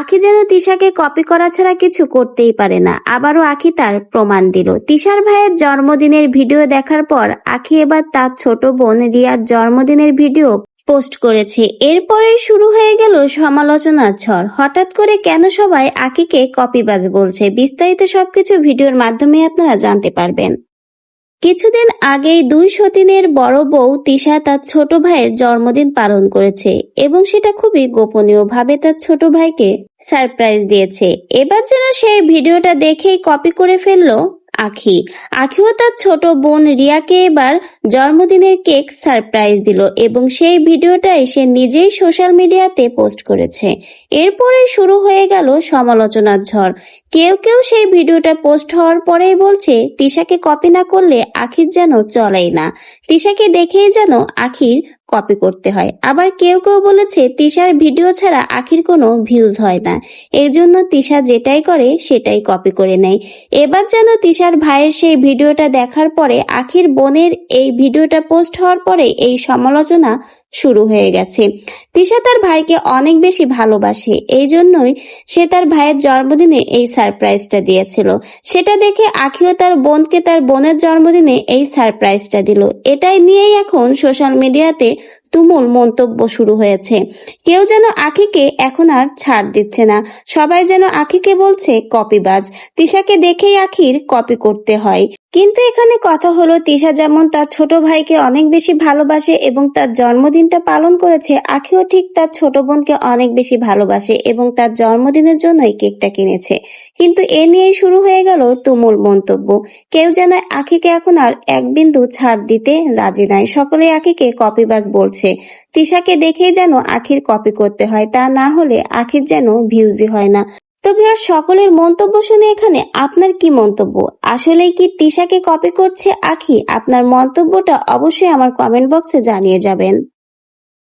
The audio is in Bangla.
আখি যেন তিশাকে কপি করা ছাড়া কিছু করতেই পারে না। আবারও আখি তার প্রমাণ দিল। তিশার ভাইয়ের জন্মদিনের ভিডিও দেখার পর আখি এবার তার ছোট বোন রিয়ার জন্মদিনের ভিডিও পোস্ট করেছে। এরপরেই শুরু হয়ে গেল সমালোচনার ঝড়। হঠাৎ করে কেন সবাই আকিকে কপিবাজ বলছে? বিস্তারিত সবকিছু ভিডিওর মাধ্যমে আপনারা জানতে পারবেন। কিছুদিন আগেই দুই সতীনের বড় বউ তিশা তার ছোট ভাইয়ের জন্মদিন পালন করেছে এবং সেটা খুবই গোপনীয় ভাবে তার ছোট ভাইকে সারপ্রাইজ দিয়েছে। এবার যেন সেই ভিডিওটা দেখেই কপি করে ফেলল। আখি। আখিও তার ছোট বোন রিয়াকে এবার জন্মদিনের কেক সারপ্রাইজ দিল এবং সেই ভিডিওটাই সে নিজেই সোশ্যাল মিডিয়াতে পোস্ট করেছে। এরপরে শুরু হয়ে গেল সমালোচনার ঝড়। কেউ কেউ সেই ভিডিওটা পোস্ট হওয়ার পরেই বলছে, তিশাকে কপি না করলে আখির যেন চলেই না। তিশাকে দেখেই যেন আখির কপি করতে হয়। আবার কেউ কেউ বলেছে, তিশার ভিডিও ছাড়া আখির কোনো ভিউজ হয় না। এর জন্য তিশা যেটাই করে, সেটাই কপি করে নেয়। এবার যেন তিশার ভাইয়ের সেই ভিডিওটা দেখার পরে আখির বোনের এই ভিডিওটা পোস্ট হওয়ার পরে এই সমালোচনা শুরু হয়ে গেছে। তিশা তার ভাইকে অনেক বেশি ভালোবাসে। এই জন্যই সে তার ভাইয়ের জন্মদিনে এই সারপ্রাইজটা দিয়েছিল। সেটা দেখে আখিও তার বোনকে তার বোনের জন্মদিনে এই সারপ্রাইজটা দিল। এটাই নিয়েই এখন সোশ্যাল মিডিয়াতে তুমুল মন্তব্য শুরু হয়েছে। কেউ যেন আখিকে এখন আর ছাড় দিচ্ছে না। সবাই যেন আখিকে বলছে, কপিবাজ। তিশাকে দেখেই আখির কপি করতে হয়। কিন্তু এখানে কথা হলো, তিশা যেমন তার ছোট ভাইকে অনেক বেশি ভালোবাসে এবং তার জন্মদিনটা পালন করেছে, আখিও ঠিক তার ছোট বোনকে অনেক বেশি ভালোবাসে এবং তার জন্মদিনের জন্যই কেকটা কিনেছে। কিন্তু এ নিয়েই শুরু হয়ে গেল তুমুল মন্তব্য। কেউ যেন আখিকে এখন আর এক বিন্দু ছাড় দিতে রাজি নাই। সকলে আখিকে কপিবাজ বলছে। তিশাকে দেখেই যেন আখির কপি করতে হয়, তা না হলে আখির যেন ভিউজি হয় না। তবে আর সকলের মন্তব্য শুনে এখানে আপনার কি মন্তব্য? আসলে কি তিশাকে কপি করছে আখি? আপনার মন্তব্যটা অবশ্যই আমার কমেন্ট বক্সে জানিয়ে যাবেন।